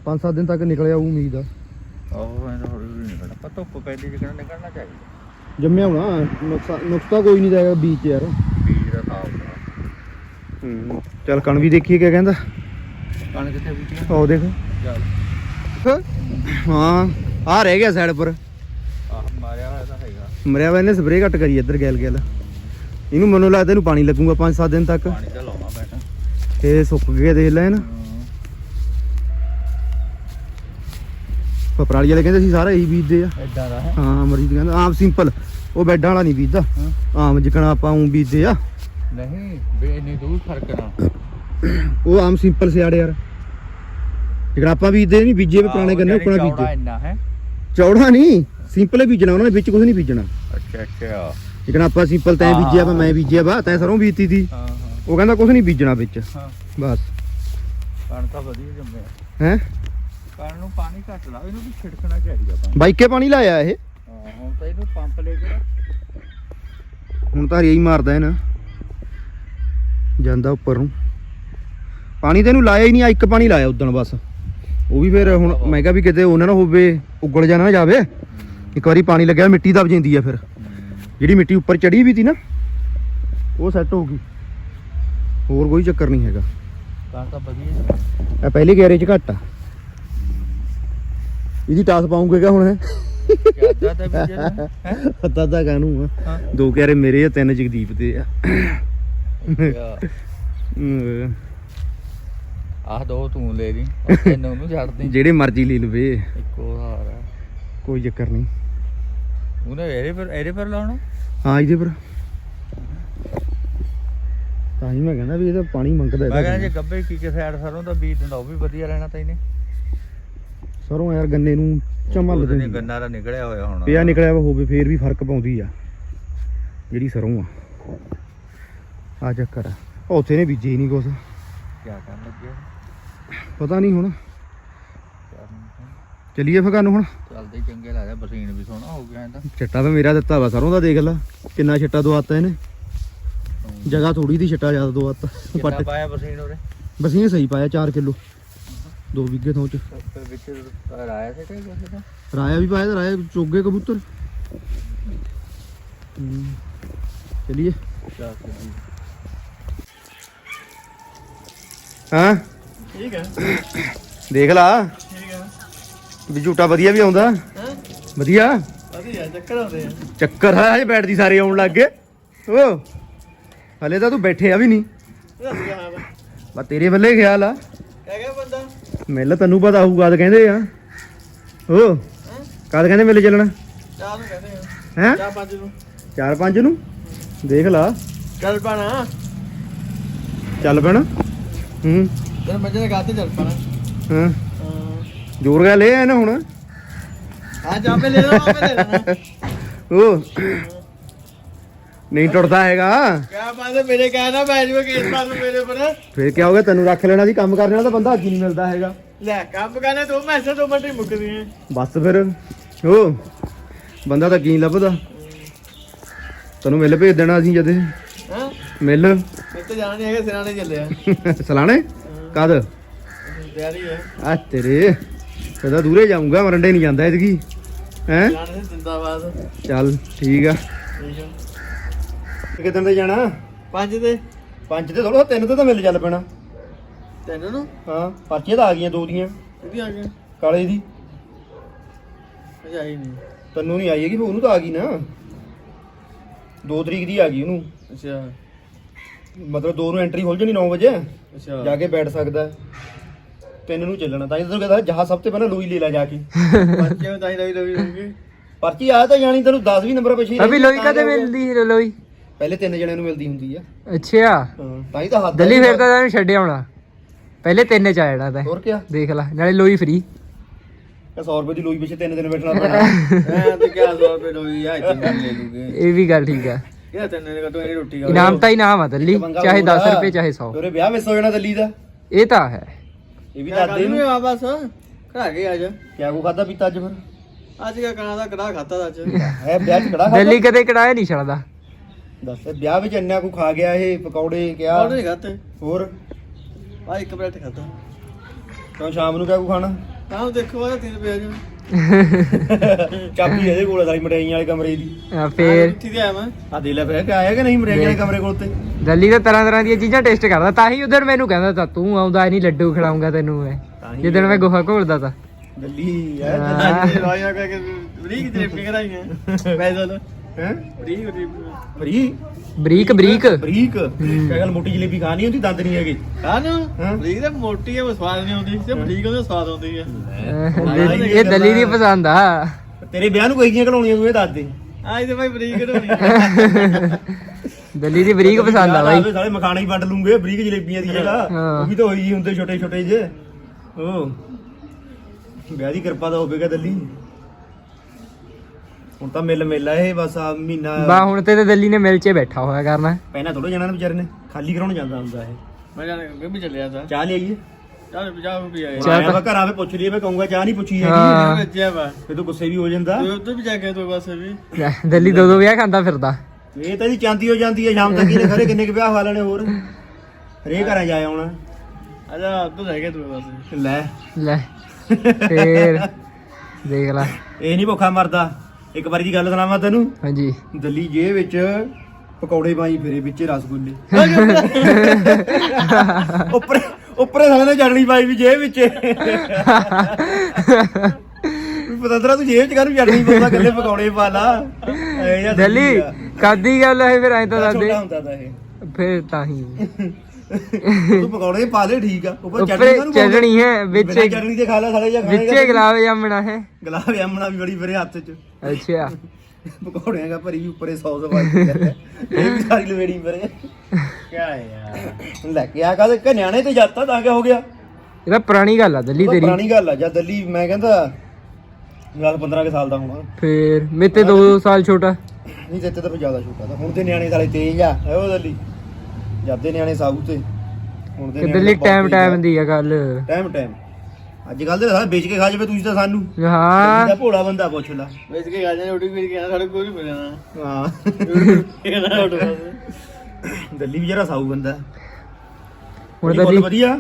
5-7 ਦਿਨ ਤੱਕ ਨਿਕਲਿਆ ਉਹ ਉਮੀਦ ਆ। ਉਹ ਮੈਂ ਹੌਲੀ ਹੌਲੀ ਨਿਕਲਣਾ। ਪਰ ਧੁੱਪ ਪੈਂਦੀ ਜਿਕਣ ਨਿਕਲਣਾ ਚਾਹੀਦਾ। ਜੰਮਿਆ ਹੋਣਾ ਨੁਕਸਾ ਨੁਕਸਾ ਕੋਈ ਨਹੀਂ ਜਾਏਗਾ ਬੀਚ ਯਾਰ। ਬੀਜ ਦਾ ਸਾਫ਼ ਹੁੰਦਾ ਹੂੰ ਚੱਲ ਕਣ ਵੀ ਦੇਖੀਏ ਕਿਆ ਕਹਿੰਦਾ? ਕਣ ਕਿੱਥੇ ਬੀਜੀ ਉਹ ਦੇਖ। ਚੱਲ। ਹਾਂ ਆ ਰਹਿ ਗਿਆ ਸਾਈਡ ਪਰ ਆਹ ਮਾਰਿਆ ਹੋਇਆ ਤਾਂ ਹੈਗਾ। ਮਰਿਆ ਵਾ ਇਹਨੇ ਸਪਰੇਅ ਘੱਟ ਕਰੀ ਇੱਧਰ ਗੈਲ ਗੈਲ। ਇਹਨੂੰ ਮੈਨੂੰ ਲੱਗਦਾ ਇਹਨੂੰ ਪਾਣੀ ਲੱਗੂਗਾ 5-7 ਦਿਨ ਤੱਕ। ਪਾਣੀ ਤਾਂ ਲਾਉਣਾ ਪੈਣਾ। ਇਹ ਸੁੱਕ ਗਏ ਦੇਖ ਲੈ ਨਾ ਪਪਰਾਲੀ ਵਾਲੇ ਕਹਿੰਦੇ ਸੀ ਸਾਰਾ ਇਹੀ ਬੀਜਦੇ ਆ। ਇਦਾਂ ਦਾ ਹੈ। ਹਾਂ ਅਮਰਜੀਤ ਕਹਿੰਦਾ ਆਮ ਸਿੰਪਲ। ਉਹ ਬੈਡਾਂ ਵਾਲਾ ਨਹੀਂ ਬੀਜਦਾ। ਆਮ ਜਿਕਣਾ ਆਪਾਂ ਉਂ ਬੀਜਦੇ ਆ। ਨਹੀਂ ਬੇ ਇੰਨੀ ਦੂਰ ਫ਼ਰਕ ਨਾ। ਉਹ ਆਮ ਸਿੰਪਲ ਸਿਆੜ ਯਾਰ। ਜਿਕਣਾ ਆਪਾਂ ਬੀਜਦੇ ਨਹੀਂ ਬੀਜੇ ਵੀ ਪੁਰਾਣੇ ਗੰਨੇ ਉਹ ਉਪਣਾ ਚੌੜਾ ਬੀਜੇ। ਇੰਨਾ ਹੈ। ਚੌੜਾ ਨਹੀਂ ਸਿੰਪਲ ਹੀ ਬੀਜਣਾ ਉਹਨਾਂ ਨੇ ਵਿੱਚ ਕੁਝ ਨਹੀਂ ਬੀਜਣਾ। ਅੱਛਾ ਅੱਛਾ। ਜਿਕਣਾ ਆਪਾਂ ਸਿੰਪਲ ਤੈਂ ਬੀਜਿਆ ਵਾ। ਮੈਂ ਬੀਜਿਆ ਵਾ ਤੈਂ ਸਰੋਂ ਬੀਜਤੀ ਹਾਂ ਹਾਂ। ਉਹ ਕਹਿੰਦਾ ਕੁਝ ਨਹੀਂ ਬੀਜਣਾ ਵਿੱਚ। ਹਾਂ। ਬਸ। ਕਣ ਤਾਂ ਵਧੀਆ ਜੰਮਿਆ ਹੈ? ਕਣ ਨੂੰ ਪਾਣੀ ਘੱਟ ਲਾ ਇਹਨੂੰ ਵੀ ਛਿੜਕਣਾ ਚਾਹੀਦਾ ਪਾਣੀ। ਬਾਈਕੇ ਪਾਣੀ ਲਾਇਆ ਇਹ? ਹਾਂ ਹੁਣ ਤਾਂ ਇਹਨੂੰ ਪੰਪ ਲੈ ਕੇ ਹੁਣ ਤਾਂ ਹਰੀਆ ਹੀ ਮਾਰਦਾ ਹੈ ਨਾ ਜਾਂਦਾ ਉੱਪਰ ਨੂੰ। ਪਾਣੀ ਤੇ ਇਹਨੂੰ ਲਾਇਆ ਹੀ ਨਹੀਂ ਆ ਇੱਕ ਪਾਣੀ ਲਾਇਆ ਉਦੋਂ ਬਸ। ਉਹ ਵੀ ਫਿਰ ਹੁਣ ਮੈਂ ਕਿਹਾ ਵੀ ਕਿਤੇ ਉਹਨਾਂ ਨਾ ਹੋਵੇ ਉਗਲ ਜਾਣਾ ਨਾ ਜਾਵੇ। ਇੱਕ ਵਾਰੀ ਪਾਣੀ ਲੱਗਿਆ ਮਿੱਟੀ ਦਬ ਜਾਂਦੀ ਆ ਫਿਰ। ਜਿਹੜੀ ਮਿੱਟੀ ਉੱਪਰ ਚੜੀ ਵੀ ਤੀ ਨਾ ਉਹ ਸੈੱਟ ਹੋ ਗਈ। ਹੋਰ ਕੋਈ ਚੱਕਰ ਨਹੀਂ ਹੈਗਾ। ਕਣ ਤਾਂ ਵਧੀਆ। ਜੰਮਿਆ ਇਹ ਪਹਿਲੇ ਗੈਰੇਜ ਘੱਟ ਆ। ਇਹਦੀ ਟਾਸ ਪਾਉਂਗੇ ਕਿਆ ਹੁਣ ਇਹ? ਕਿਆਦਾ ਤਾਂ ਨੇ ਕਾਨੂੰ ਆ? ਹਾਂ। ਦੋ ਕਿਆਰੇ ਮੇਰੇ ਆ ਤਿੰਨ ਜਗਦੀਪ ਦੇ ਆ। ਅਮ, ਆਹ ਦੋ ਤੂੰ ਲੈ ਲਈ ਤਿੰਨ ਉਹਨੂੰ ਛੱਡ ਦੇ। ਜਿਹੜੇ ਮਰਜ਼ੀ ਲੈ ਲਵੇ। ਇੱਕੋ ਹਾਰ ਆ। ਕੋਈ ਚੱਕਰ ਨਹੀਂ। ਉਹਨੇ ਇਹਦੇ ਪਰ ਇਹਦੇ ਪਰ ਲਾਉਣਾ? ਹਾਂ ਇਹਦੇ ਪਰ। ਤਾਂ ਹੀ ਮੈਂ ਕਹਿੰਦਾ ਵੀ ਇਹਦਾ ਪਾਣੀ ਮੰਗਦਾ ਮੈਂ ਕਹਿੰਦਾ ਇਹਦਾ ਜੇ ਗੱਬੇ ਕੀ ਕੇ ਸਾਈਡ ਸਰੋਂ ਦਾ ਬੀਜ ਦਿੰਦਾ ਉਹ ਵੀ ਵਧੀਆ ਰਹਿਣਾ ਤਾਂ ਇਹਨੇ। ਸਰੋਂ ਯਾਰ ਗੰਨੇ ਨੂੰ ਚਮਲ ਉਹਦੇ ਦਿੰਦੀ ਗੰਨਾ ਦਾ ਨਿਕਲਿਆ ਹੋਇਆ ਹੋਣਾ। ਪਿਆ ਨਿਕਲਿਆ ਵਾ ਹੋਵੇ ਫੇਰ ਵੀ ਫ਼ਰਕ ਪਾਉਂਦੀ ਆ। ਜਿਹੜੀ ਸਰੋਂ ਆ। ਆ ਚੱਕਰ ਆ। ਉੱਥੇ ਨੇ ਬੀਜੇ ਹੀ ਨਹੀਂ ਕੁਛ। ਕੀ ਕਰਨ ਲੱਗੇ? ਪਤਾ ਨਹੀਂ ਹੁਣ। ਚੱਲੀਏ ਫਗਾ ਨੂੰ ਹੁਣ। ਚੱਲਦੇ ਚੰਗੇ ਲੱਗਦਾ ਬਸੀਨ ਵੀ ਸੋਹਣਾ ਹੋ ਗਿਆ ਇਹਦਾ। ਛੱਟਾ ਤਾਂ ਮੇਰਾ ਦਿੱਤਾ ਵਾ ਸਰੋਂ ਦਾ ਦੇਖ ਲੈ ਕਿੰਨਾ ਛੱਟਾ ਦਵਾਤਾ ਇਹਨੇ। ਜਗ੍ਹਾ ਥੋੜੀ ਦੀ ਛੱਟਾ ਜ਼ਿਆਦਾ ਦਵਾਤਾ ਕਿੰਨਾ ਪਾਇਆ ਬਸੀਨ ਉਹਦੇ? ਬਸ ਇਹ ਸਹੀ ਪਾਇਆ 4 ਕਿਲੋ। 2 ਵਿਗੇ ਤੋਂ ਚ ਵਿੱਚ ਰਾਇਆ ਕੋਈ ਦਾ? ਵੀ ਪਾਇਆ ਤੇ ਰਾਇਆ ਚੋਗੇ ਕਬੂਤਰ। ਚੱਲੀਏ। ਚੱਲ ਚੱਲੀ। ਹਾਂ? ਠੀਕ ਹੈ। ਦੇਖ ਲਾ। ਠੀਕ ਹੈ। ਵੀ ਝੂਟਾ ਵਧੀਆ ਵੀ ਆਉਂਦਾ। ਹਾਂ? ਵਧੀਆ? ਵਧੀਆ ਚੱਕਰ ਆਉਂਦੇ ਆ। ਚੱਕਰ ਆ ਹਜੇ ਬੈਠਦੀ ਸਾਰੇ ਆਉਣ ਲੱਗ ਗਏ। ਓ ਹਲੇ ਤਾਂ ਤੂੰ ਬੈਠਿਆ ਵੀ ਨਹੀਂ। ਹਾਂ ਬਸ ਤੇਰੇ ਵੱਲੇ ਖਿਆਲ ਆ। ਕਹਿ ਗਿਆ ਬੰਦਾ। ਮਿਲ ਤੈਨੂੰ ਪਤਾ ਹੋਊਗਾ ਤਾਂ ਕਹਿੰਦੇ ਆ। ਓ ਹਾਂ ਕਦ ਕਹਿੰਦੇ ਮਿਲ ਚੱਲਣਾ। ਚਾਹ ਨੂੰ ਕਹਿੰਦੇ ਆ। ਹੈ? ਚਾਹ ਪੰਜ ਨੂੰ। ਚਾਰ ਪੰਜ ਨੂੰ? ਦੇਖ ਲਾ। ਚੱਲ ਪਾਣਾ। ਚੱਲ ਪੈਣਾ। ਹੂੰ। ਤੇਰੇ ਬੱਚੇ ਦੇ ਗਾਤੇ ਚੱਲ ਪਾਣਾ। ਹਾਂ। ਹਾਂ। ਜੋਰ ਗਾ ਲੈ ਆ ਨਾ ਹੁਣ। ਆ ਜਾ ਮੈਂ ਲੈ ਲਵਾਂ ਮੈਂ ਲੈ ਲੈਣਾ। ਓ। ਨਹੀਂ ਟੁੱਟਦਾ ਹੈਗਾ। ਕਿਆ ਬਾਤ ਹੈ ਮੇਰੇ ਕਹਿਣਾ ਬੈਠ ਮੈਂ ਕੇਸ ਪਾ ਮੇਰੇ ਪਰ। ਫੇਰ ਕੀ ਹੋ ਗਿਆ ਤੈਨੂੰ ਰੱਖ ਲੈਣਾ ਸੀ ਕੰਮ ਕਰਨ ਵਾਲਾ ਤਾਂ ਬੰਦਾ ਅੱਜ ਹੀ ਨਹੀਂ ਮਿਲਦਾ ਹੈਗਾ। ਲੈ ਕੰਮ ਕਰਨੇ ਤੂੰ ਮੈਸੇ ਦੋ ਮਿੰਟ ਹੀ ਮੁੱਕਦੀ ਹੈ ਬਸ ਫਿਰ। ਓ ਬੰਦਾ ਤਾਂ ਕੀ ਲੱਭਦਾ? ਤੈਨੂੰ ਮਿਲ ਭੇਜ ਦੇਣਾ ਅਸੀਂ ਜਦੇ। ਹਾਂ? ਮਿਲ। ਮੈਂ ਤਾਂ ਜਾਣਾ ਨਹੀਂ ਹੈਗਾ ਸਿਰਾਣੇ ਚੱਲਿਆ ਸਲਾਣੇ ਕਦ ਤਿਆਰੀ ਹੈ ਆ ਤੇਰੇ। ਕਦਾ ਦੂਰੇ ਜਾਊਂਗਾ ਮਰੰਡੇ ਨਹੀਂ ਜਾਂਦਾ ਇਤਕੀ ਹੈ? ਜਾਣੇ ਜਿੰਦਾਬਾਦ। ਚੱਲ ਠੀਕ ਆ। ਠੀਕ ਹੈ ਕਿਦਾਂ ਤੇ ਜਾਣਾ? ਪੰਜ ਦੇ ਪੰਜ ਤੇ ਥੋੜਾ ਤਿੰਨ ਤੇ ਤਾਂ ਮਿਲ ਚੱਲ ਪੈਣਾ। ਤੈਨੂੰ ਨੂੰ? ਹਾਂ ਪਰਚੀਆਂ ਤਾਂ ਆ ਗਈਆਂ ਦੋ ਦੀਆਂ। ਕਿਹਦੀ ਆ ਗਿਆ ਕਾਲੇ ਦੀ। ਅਜੇ ਆਈ ਨਹੀਂ। ਤੈਨੂੰ ਨਹੀਂ ਆਈ ਹੈਗੀ ਫਿਰ ਉਹਨੂੰ ਤਾਂ ਆ ਗਈ ਨਾ। 2 ਤਰੀਕ ਦੀ ਆ ਗਈ ਉਹਨੂੰ। ਅੱਛਾ। ਮਤਲਬ 2 ਨੂੰ ਐਂਟਰੀ ਖੁੱਲ ਜਣੀ 9 ਵਜੇ। ਅੱਛਾ। ਜਾ ਕੇ ਬੈਠ ਸਕਦਾ। ਹੈ। ਤਿੰਨ ਨੂੰ ਚੱਲਣਾ ਤਾਂ ਇਹ ਤੈਨੂੰ ਕਹਿੰਦਾ ਜਹਾ ਸਭ ਤੋਂ ਪਹਿਲਾਂ ਲੋਈ ਲੈ ਲੈ ਜਾ ਕੇ। ਪੰਜ ਤਾਂ ਹੀ ਰਵੀ ਰਵੀ ਪਰਚੀ ਆ ਤਾਂ ਜਾਣੀ ਤੈਨੂੰ 10 ਵੀ ਨੰਬਰ ਪਿੱਛੇ ਹੀ ਅਭੀ ਰਹੀ, ਲੋਈ ਤਾਂ ਕਦੇ ਜਾਊਗਾ। ਮਿਲਦੀ ਹੈ ਲੋਈ? ਪਹਿਲੇ ਤਿੰਨ ਜਣਿਆਂ ਨੂੰ ਮਿਲਦੀ ਹੁੰਦੀ ਆ। ਅੱਛਾ ਹਾਂ ਤਾਂ ਹੀ ਤਾਂ ਹੱਥ ਦਿੱਲੀ ਫਿਰ ਤਾਂ ਤੈਨੂੰ ਛੱਡਿਆ ਹੋਣਾ ਪਹਿਲੇ ਤਿੰਨ ਚ ਆ ਜਾਣਾ ਤੈਂ। ਹੋਰ ਕਿਆ? ਦੇਖ ਲੈ ਨਾਲੇ ਲੋਈ ਫ੍ਰੀ ਇਹ 100 ਰੁਪਏ ਦੀ ਲੋਈ ਪਿੱਛੇ ਤਿੰਨ ਦਿਨ ਬੈਠਣਾ ਪੈਣਾ। ਮੈਂ ਤਾਂ ਕਿਆ 100 ਰੁਪਏ ਲੋਈ ਆ ਇੱਥੇ ਲੈ ਲੂਗੇ। ਇਹ ਵੀ ਗੱਲ ਠੀਕ ਆ। ਇਹ ਤੈਨੂੰ ਨੇ ਕਦੋਂ ਇਹ ਰੋਟੀ ਖਾ ਇਨਾਮ ਤਾਂ ਇਨਾਮ ਆ ਦਿੱਲੀ ਪੰਗਾ ਚਾਹੇ ਹੋਰ 10 ਆ। ਰੁਪਏ ਚਾਹੇ 100 ਤੇਰੇ ਵਿਆਹ ਮਿਸ ਹੋ ਜਾਣਾ ਦਿੱਲੀ ਦਾ। ਇਹ ਤਾਂ ਹੈ। ਇਹ ਵੀ ਦੱਸ ਦੇ ਨੂੰ। ਆ ਬਸ ਘਰ ਕੇ ਅੱਜ ਕਿਆ ਕੋ ਖਾਦਾ ਪੀਤਾ ਅੱਜ ਫਿਰ? ਅੱਜ ਕਿਆ ਕਣਾ ਦਾ ਕੜਾ ਖਾਤਾ ਅੱਜ? ਹੈ ਵਿਆਹ ਚ ਕੜਾ ਖਾਦਾ ਦਿੱਲੀ ਕਦੇ ਕੜਾਇਆ ਨਹੀਂ ਛੱਡਦਾ। ਦੱਸ ਵਿਆਹ ਵਿੱਚ ਇੰਨਾ ਕੋ ਖਾ ਗਿਆ ਇਹ ਪਕੌੜੇ ਕਿਆ ਕੌਣ ਨਹੀਂ ਖਾਤੇ ਹੋਰ? ਆ ਇੱਕ ਪਲੇਟ ਖਾਤਾ ਕਿਉਂ ਸ਼ਾਮ ਨੂੰ ਕਿਆ ਕੋ ਖਾਣਾ? ਤਾਂ ਦੇਖੋ ਆ ਤਿੰਨ ਪਿਆ ਜਾ ਚਾਬੀ ਇਹਦੇ ਕੋਲ ਆ ਸਾਰੀ ਮਠਿਆਈਆਂ ਵਾਲੇ ਕਮਰੇ ਦੀ। ਆ ਫੇਰ? ਤੇ ਆਇਆ ਮੈਂ। ਆ ਦੇ ਲੈ ਫਿਰ ਕਿ ਆਇਆ ਕਿ ਨਹੀਂ ਮਠਿਆਈਆਂ ਵਾਲੇ ਕਮਰੇ ਕੋਲ ਤੇ ਦਿੱਲੀ ਤਾਂ ਤਰ੍ਹਾਂ ਤਰ੍ਹਾਂ ਦੀਆਂ ਚੀਜ਼ਾਂ ਟੇਸਟ ਕਰਦਾ ਤਾਂ ਹੀ ਉਧਰ ਮੈਨੂੰ ਕਹਿੰਦਾ ਤਾਂ ਤੂੰ ਆਉਂਦਾ ਨਹੀਂ ਲੱਡੂ ਖਿਲਾਉਂਗਾ ਤੈਨੂੰ ਮੈਂ। ਹੀ ਜਿੱਦਣ ਮੈਂ ਗੋਹਾ ਘੋਲਦਾ ਤਾਂ। ਦਿੱਲੀ ਹੈ ਹਾਂ। ਅੱਜ ਰਾਇਆ ਕਰਕੇ ਬਰੀਕ ਜਲੇਬੀ ਕਰਾਈਆਂ ਪੈਦਲ ਹੈ? ਬਰੀਕ ਬਰੀਕ। ਬਰੀਕ? ਬਰੀਕ ਗੱਲ ਮੋਟੀ ਜਲੇਬੀ ਖਾਣੀ ਹੁੰਦੀ ਦੰਦ ਨਹੀਂ ਹੈਗੇ। ਹਾਂ। ਬਰੀਕ ਤਾਂ ਮੋਟੀ ਹੈ ਉਹ ਸਵਾਦ ਨਹੀਂ ਆਉਂਦੀ। ਤੇ ਬਰੀਕ ਉਹਦਾ ਸਵਾਦ ਆਉਂਦੀ ਹੈ ਇਹ ਦਿੱਲੀ ਦੀ ਪਸੰਦ ਆ। ਤੇਰੇ ਵਿਆਹ ਨੂੰ ਕੋਈ ਜੀਆਂ ਘਲਾਉਣੀਆਂ ਤੂੰ ਇਹ ਦੱਸ ਦੇ। ਆਜ ਤੇ ਭਾਈ ਬਰੀਕ ਹੈ ਦਿੱਲੀ ਦੀ ਬਰੀਕ ਪਸੰਦ ਆ ਬਾਈ। ਸਾਰੇ ਮਖਾਣੇ ਹੀ ਵੰਡ ਲੂੰਗੇ ਬਰੀਕ ਜਲੇਬੀਆਂ ਦੀ ਜਗ੍ਹਾ। ਉਹ ਵੀ ਤਾਂ ਹੋਈ ਹੀ ਹੁੰਦੇ ਛੋਟੇ ਛੋਟੇ ਜੇ ਉਹ ਵਿਆਹ ਦੀ ਕਿਰਪਾ ਤਾਂ ਹੋਵੇਗਾ ਦਿੱਲੀ। ਹੁਣ ਤਾਂ ਮਿਲ ਮਿਲ ਆ ਇਹ ਬਸ ਆ ਮਹੀਨਾ ਬਾ ਹੁਣ ਤੇ ਤਾਂ ਦਿੱਲੀ ਨੇ ਮਿਲ 'ਚ ਬੈਠਾ ਹੋਇਆ ਕਰਨਾ। ਪਹਿਲਾਂ ਥੋੜਾ ਜਾਣਾ ਵਿਚਾਰੇ ਨੇ ਖਾਲੀ ਕਰਾਉਣ ਜਾਂਦਾ ਹੁੰਦਾ ਇਹ। ਮੈਂ ਜਾਣ ਕੇ ਵੀ ਚੱਲਿਆ ਤਾਂ। ਚਾਹ ਲਿਆਈਏ ਚੱਲ 50 ਰੁਪਏ ਆਏ। ਚਾਹ ਚਾਹ ਤਾਂ ਘਰ ਆਵੇ ਪੁੱਛ ਲਈਏ ਮੈਂ ਕਹੂੰਗਾ ਚਾਹ ਨਹੀਂ ਪੁੱਛੀ ਹੈਗੀ। ਰੱਜਿਆ ਵਾ। ਫਿਰ ਤੂੰ ਗੁੱਸੇ ਵੀ ਹੋ ਜਾਂਦਾ। ਤੂੰ ਵੀ ਜਾ ਕੇ ਤੂੰ ਬਸ ਵੀ। ਦਿੱਲੀ ਦੋ ਦੋ ਵਿਆਹ ਖਾਂਦਾ ਫਿਰਦਾ। ਇਹ ਤਾਂ ਜੀ ਚਾਂਦੀ ਹੋ ਜਾਂਦੀ ਹੈ ਸ਼ਾਮ ਤੱਕ ਇਹਨੇ ਖਰੇ ਕਿੰਨੇ ਕੁ ਵਿਆਹ ਖਾ ਲੈਣੇ ਹੋਰ। ਹਰੇ ਘਰਾਂ ਜਾ ਆਉਣਾ। ਆਜਾ ਉੱਧਰ ਰਹਿ ਗਿਆ ਤੂੰ ਬਸ ਲੈ। ਲੈ ਫੇਰ। ਦੇਖ ਲੈ। ਇਹ ਨਹੀਂ ਭੁੱਖਾ ਮਰਦਾ। ਇੱਕ ਵਾਰੀ ਦੀ ਗੱਲ ਸੁਣਾਵਾਂ ਤੈਨੂੰ? ਹਾਂਜੀ। ਦਿੱਲੀ ਜੇਬ ਵਿੱਚ ਪਕੌੜੇ ਪਾਈ ਫਿਰੇ ਵਿੱਚ ਰਸਗੁੱਲੇ। ਉੱਪਰ ਉੱਪਰੇ ਸਾਲੇ ਨੇ ਪਾਈ ਵੀ ਜੇਬ ਵਿੱਚ। ਪਤੰਦਰਾ ਤੂੰ ਜੇਬ ਚ ਕਾਹਨੂੰ ਚੜਨੀ ਪਾਉਂਦਾ ਗੱਲੇ ਪਕੌੜੇ ਪਾ ਲਾ। ਦਿੱਲੀ। ਕਾਦੀ ਗੱਲ ਹੈ ਫਿਰ ਐਂ ਤਾਂ ਦੱਸ ਦੇ ਹੁੰਦਾ ਤਾਂ ਇਹ। ਫਿਰ ਤਾਂ ਹੀ। ਤੂੰ ਪਕੌੜੇ ਪਾ ਦੇ ਠੀਕ ਆ। ਉੱਪਰ ਚਟਨੀ ਉੱਪਰ ਪਾਉਂਦਾ? ਚਟਣੀ ਹੈ ਵਿੱਚ ਚਟਨੀ ਦੇ ਖਾ ਲੈ ਸਾਲੇ ਜਾਂ ਵਿੱਚੇ ਗੁਲਾਬ ਜਾਮਣਾ ਹੈ। ਗਲਾਬ ਜਾਮਣਾ ਵੀ ਬੜੀ ਬਰੇ ਹੱਥ ਚ। ਅੱਛਾ। ਪਕੌੜਿਆਂ ਦਾ ਭਰੀ ਉੱਪਰੇ ਸੌਸ ਵਾਲੀ ਇਹ ਵੀ ਸਾਰੀ ਲਵੇੜੀ ਪਰੇ ਕਿਆ ਯਾਰ। ਲੈ ਕੇ ਆ ਕਾਦੇ ਕਿ ਨਿਆਣੇ ਤੇ ਜਾਤਾ ਤਾਂ ਕਿਆ ਹੋ ਗਿਆ? ਇਹ ਤਾਂ ਪੁਰਾਣੀ ਗੱਲ ਆ ਦਿੱਲੀ ਤਾਂ ਤੇਰੀ। ਪੁਰਾਣੀ ਗੱਲ ਆ ਜਦ ਦਿੱਲੀ ਮੈਂ ਕਹਿੰਦਾ ਗੱਲ 15 ਕੇ ਸਾਲ ਦਾ ਹੋਣਾ ਫਿਰ ਮੇਰੇ ਤੇ 2 ਸਾਲ ਛੋਟਾ। ਨਹੀਂ ਦਿੱਤੇ ਤਾਂ ਫਿਰ ਜ਼ਿਆਦਾ ਛੋਟਾ ਤਾਂ ਹੁਣ ਦੇ ਨਿਆਣੇ ਸਾਲੇ ਤੇਜ਼ ਆ ਉਹ ਦਿੱਲੀ। ਜਦ ਦੇ ਨਿਆਣੇ ਸਾਊ ਤੇ। ਹੁਣ ਦੇ ਕਿ ਦਿੱਲੀ ਟਾਈਮ ਟਾਈਮ ਦੀ ਆ ਗੱਲ? ਟਾਈਮ ਟਾਈਮ ਅੱਜ ਕੱਲ ਦੇ ਸਾਰੇ ਵੇਚ ਕੇ ਖਾ ਜਾਵੇ ਤੁਸੀਂ ਤਾਂ ਸਾਨੂੰ। ਹਾਂ। ਦਾ ਭੋਲਾ ਬੰਦਾ ਪੁੱਛ ਲਾ। ਵੇਚ ਕੇ ਗਾਜਾ ਰੋਟੀ ਵੀ ਕੇ ਸਾਡੇ ਕੋਈ ਨਹੀਂ ਮਿਲਣਾ ਹਾਂ। ਦਿੱਲੀ ਵੀ ਜਰਾ ਸਾਊ ਬੰਦਾ। ਹੁਣ ਜੀ ਵਧੀਆ।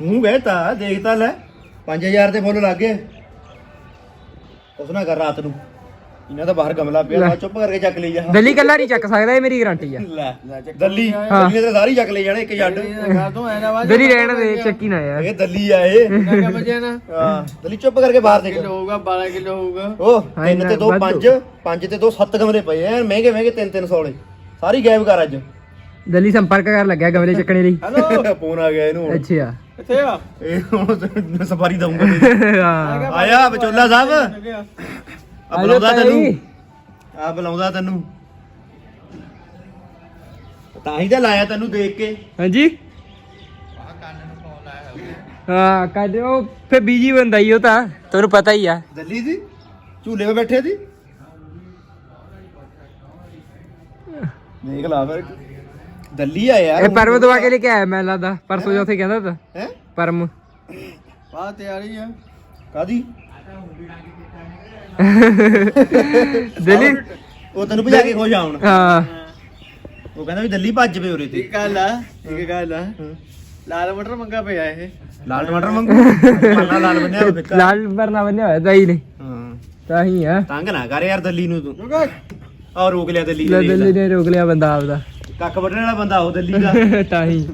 ਹੂੰ ਬਹਿਤਾ ਦੇਖਤਾ ਲੈ। 5000 ਦੇ ਫੁੱਲ ਲੱਗ ਗਏ। ਉਸ ਨਾ ਕਰ ਰਾਤ ਨੂੰ। ਇਹਨਾਂ ਦਾ ਬਾਹਰ ਗਮਲਾ ਪਿਆ। ਮੈਂ ਚੁੱਪ ਕਰਕੇ ਚੱਕ ਲਈ ਜਾ। ਦਿੱਲੀ ਕੱਲਾ ਨਹੀਂ ਚੱਕ ਸਕਦਾ ਇਹ ਮੇਰੀ ਗਾਰੰਟੀ ਆ। ਲੈ ਦਿੱਲੀ। ਦਿੱਲੀ ਨੇ ਤਾਂ ਸਾਰੀ ਚੱਕ ਲੈ ਜਾਣੇ ਇੱਕ ਜੱਡ ਗਾ ਤੋਂ ਐਨਾ ਵਾ ਦਿੱਲੀ ਰਹਿਣ ਦੇ ਚੱਕੀ ਨਾ ਯਾਰ। ਇਹ ਦਿੱਲੀ ਆ ਇਹ। ਕਿੰਨਾ ਬਜਿਆ ਨਾ? ਹਾਂ ਦਿੱਲੀ ਚੁੱਪ ਕਰਕੇ ਬਾਹਰ ਦੇਖ ਕਿਲੋ ਹੋਊਗਾ 12 ਕਿਲੋ ਹੋਊਗਾ। ਉਹ ਹਾਂ, ਤਿੰਨ ਤੇ ਦੋ ਵਾਧੂ। ਪੰਜ। ਪੰਜ ਤੇ ਦੋ ਸੱਤ ਕਮਰੇ ਪਏ ਐ ਮਹਿੰਗੇ ਮਹਿੰਗੇ ਤਿੰਨ ਤਿੰਨ ਸੌ ਵਾਲੇ। ਸਾਰੀ ਗਾਇਬ ਕਰ ਅੱਜ। ਦਿੱਲੀ ਸੰਪਰਕ ਕਰਨ ਲੱਗਿਆ ਗਮਲੇ ਚੱਕਣੇ ਲਈ। ਹੈਲੋ ਫੋਨ ਆ ਗਿਆ ਇਹਨੂੰ। ਅੱਛਾ। ਕਿੱਥੇ ਆ। ਇਹ ਹੁਣ ਸਫਾਰੀ ਦਊਂਗਾ ਆਇਆ ਵਿਚੋਲਾ ਸਾਹਿਬ। ਆ ਬੁਲਾਉਂਦਾ ਤੈਨੂੰ। ਆ ਬੁਲਾਉਂਦਾ ਤੈਨੂੰ। ਤਾਂ ਹੀ ਤਾਂ ਲਾਇਆ ਤੈਨੂੰ ਦੇਖ ਕੇ। ਹਾਂਜੀ? ਹਾਂ ਕਦੇ ਉਹ ਫੇ ਬੀਜੀ ਬੰਦਾ ਹੀ ਉਹ ਤਾਂ। ਤੁਹਾਨੂੰ ਪਤਾ ਹੀ ਆ। ਦਿੱਲੀ ਦੀ? ਝੂਲੇ 'ਤੇ ਬੈਠੇ ਸੀ ਦੇਖ ਲਾ ਫਿਰ। ਦਿੱਲੀ ਆ ਯਾਰ। ਇਹ ਪਰਮ ਦਵਾ ਕੇ ਲੈ ਕੇ ਆਇਆ ਮੈਂ ਲੱਗਦਾ ਪਰਸੋਂ ਕਹਿੰਦਾ ਤਾਂ। ਹੈ? ਪਰਮ। ਬਾਹਰ ਤਿਆਰੀ ਆ। ਕਾਦੀ ਦਿੱਲੀ? ਉਹ ਤੈਨੂੰ ਭਜਾ ਕੇ ਖੁਸ਼ ਆਉਣ। ਹਾਂ। ਉਹ ਕਹਿੰਦਾ ਵੀ ਦਿੱਲੀ ਭੱਜ ਪਏ ਉਰੇ ਤੇ। ਇੱਕ ਗੱਲ ਆ ਇੱਕ ਗੱਲ ਆ। ਲਾਲ ਮਟਰ ਮੰਗਾ ਪਿਆ ਇਹ। ਲਾਲ ਟਮਾਟਰ ਮੰਗੂ? ਲਾਲ ਬੰਨਿਆ ਹੋਇਆ ਫਿੱਕਾ। ਲਾਲ ਵਰਨਾ ਬੰਨਿਆ ਹੋਇਆ ਦਾਈ ਨੇ ਹਾਂ। ਤਾਂ ਹੀ ਆ। ਤੰਗ ਨਾ ਕਰ ਯਾਰ ਦਿੱਲੀ ਨੂੰ ਤੂੰ। ਆ ਰੋਕ ਲਿਆ ਦਿੱਲੀ ਲੈ ਨੇ ਦਿੱਲੀ ਨੇ ਰੋਕ ਲਿਆ ਬੰਦਾ ਆਪਦਾ। ਕੱਖ ਵੱਢਣ ਵਾਲਾ ਬੰਦਾ ਉਹ ਦਿੱਲੀ ਦਾ। ਤਾਂ ਹੀ।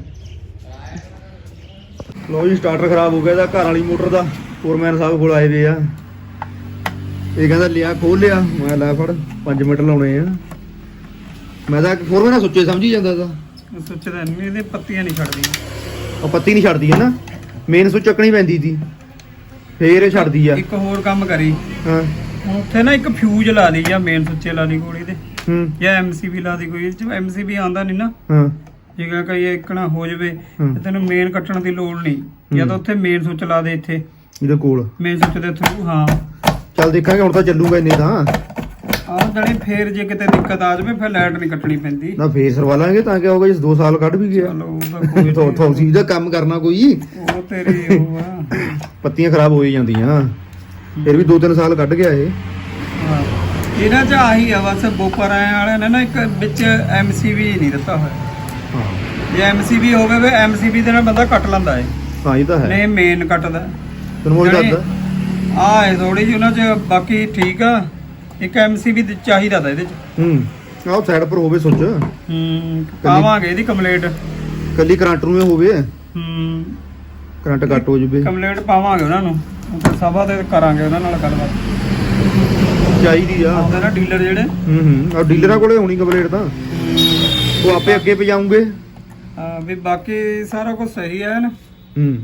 ਲੋ ਜੀ ਸਟਾਰਟਰ ਖਰਾਬ ਹੋ ਗਿਆ ਇਹਦਾ ਘਰ ਵਾਲੀ ਮੋਟਰ ਦਾ। ਫੋਰਮੈਨ ਸਾਹਿਬ ਕੋਲ ਆਏ ਵੇ ਆ। ਇਹ ਕਹਿੰਦਾ ਲਿਆ ਖੋਲ ਲਿਆ। ਮੈਂ ਲੈ ਫੜ 5 ਮਿੰਟ ਲਾਉਣੇ ਆ। ਮੈਂ ਤਾਂ ਫੋਰਮੈਨ ਨਾਲ ਸੋਚੇ ਸਮਝੀ ਜਾਂਦਾ ਤਾਂ। ਸੋਚਦਾ ਨਹੀਂ ਇਹਦੇ ਪੱਤੀਆਂ ਨਹੀਂ ਛੱਡਦੀਆਂ। ਉਹ ਪੱਤੀ ਨਹੀਂ ਛੱਡਦੀ ਹੈ ਨਾ ਮੇਨ ਸੁੱਚ ਚੱਕਣੀ ਪੈਂਦੀ ਸੀ। ਫੇਰ ਇਹ ਛੱਡਦੀ ਆ। ਇੱਕ ਹੋਰ ਕੰਮ ਕਰੀ। ਹਾਂ। ਹੁਣ ਉੱਥੇ ਨਾ ਇੱਕ ਫਿਊਜ਼ ਲਾ ਦੀ ਜਾਂ ਮੇਨ ਸੁੱਚੇ ਲਾ ਦੀ ਗੋਲੀ ਦੇ ਹੂੰ। ਜਾਂ ਐਮਸੀਬੀ ਲਾ ਦੀ ਕੋਈ ਇਹ ਚ ਐਮਸੀਬੀ ਆਉਂਦਾ ਨਹੀਂ ਨਾ। ਹਾਂ। ਜੇਗਾ ਕਈ ਇੱਕਣਾ ਹੋ ਜਵੇ ਤੈਨੂੰ ਮੇਨ ਕੱਟਣ ਦੀ ਲੋੜ ਨਹੀਂ ਜਾਂ ਤਾਂ ਉੱਥੇ ਮੇਨ ਸੁੱਚ ਲਾ ਦੇ ਇੱਥੇ। ਇਹਦੇ ਕੋਲ। ਮੇਨ ਸੁੱਚ ਦੇ ਥਰੂ ਹਾਂ। ਚੱਲ ਦੇਖਾਂਗੇ ਹੁਣ ਤਾਂ ਚੱਲੂਗਾ ਇੰਨੇ ਤਾਂ। ਆਹ ਜਣੇ ਫੇਰ ਜੇ ਕਿਤੇ ਦਿੱਕਤ ਆ ਜਾਵੇ ਫਿਰ ਲਾਈਟ ਨਹੀਂ ਕੱਟਣੀ ਪੈਂਦੀ। ਨਾ ਫੇਰ ਸਰਵਾ ਲਾਂਗੇ ਤਾਂ ਕਿਆ ਹੋਗਾ ਜੇ 2 ਸਾਲ ਕੱਢ ਵੀ ਗਿਆ। ਚਲੋ ਉਹਦਾ ਕੋਈ ਥੋ ਥੋ ਸੀ ਦਾ ਕੰਮ ਕਰਨਾ ਕੋਈ। ਉਹ ਤੇਰੀ ਉਹ ਆ। ਪੱਤੀਆਂ ਖਰਾਬ ਹੋ ਹੀ ਜਾਂਦੀਆਂ। ਫਿਰ ਵੀ 2-3 ਸਾਲ ਕੱਢ ਗਿਆ ਇਹ। ਹਾਂ। ਇਹਨਾਂ ਚ ਆਹੀ ਆ ਬਸ ਬੋਪਰ ਆਏ ਵਾਲਿਆਂ ਨੇ ਨਾ ਇੱਕ ਵਿੱਚ ਐਮਸੀਬੀ ਨਹੀਂ ਦਿੱਤਾ ਹੋਇਆ। ਹਾਂ। ਜੇ ਐਮਸੀਬੀ ਹੋਵੇ ਵੇ ਐਮਸੀਬੀ ਦੇ ਨਾਲ ਬੰਦਾ ਕੱਟ ਲੈਂਦਾ ਏ। ਹਾਂ ਇਹ ਤਾਂ ਹੈ। ਨੇ ਮੇਨ ਕੱਟਦਾ। ਤੈਨੂੰ ਮੋੜ ਜਾਣੀ ਦੱਸਦਾ ਆ ਹੈ ਥੋੜੀ ਜਿਹੀ ਉਹਨਾਂ ਚ ਬਾਕੀ ਠੀਕ ਆ। ਇੱਕ ਐਮਸੀਬੀ ਚਾਹੀਦਾ ਤਾਂ ਇਹਦੇ ਚ। ਹੂੰ। ਆਹ ਸਾਈਡ ਪਰ ਹੋਵੇ ਸੁੱਚ। ਹੂੰ ਪਾਵਾਂਗੇ ਇਹਦੀ ਕੰਪਲੀਟ ਕੱਲੀ ਕਰੰਟ ਨੂੰ ਇਹ ਹੋਵੇ। ਹੂੰ। ਕਰੰਟ ਕੱਟ ਹੋ ਜਵੇ। ਕੰਪਲੀਟ ਪਾਵਾਂਗੇ ਉਹਨਾਂ ਨੂੰ। ਉਹ ਫਿਰ ਸਭਾ ਤੇ ਕਰਾਂਗੇ ਉਹਨਾਂ ਨਾਲ ਗੱਲਬਾਤ। ਚਾਹੀਦੀ ਆ। ਉਹਦੇ ਨਾਲ ਡੀਲਰ ਜਿਹੜੇ। ਹੂੰ ਹੂੰ। ਆ ਡੀਲਰਾਂ ਕੋਲੇ ਹੋਣੀ ਕੰਪਲੀਟ ਤਾਂ। ਉਹ ਆਪੇ ਅੱਗੇ ਪਜਾਉਂਗੇ। ਆ ਵੀ ਬਾਕੀ ਸਾਰਾ ਕੁਝ ਸਹੀ ਹੈ ਨਾ? ਹੂੰ।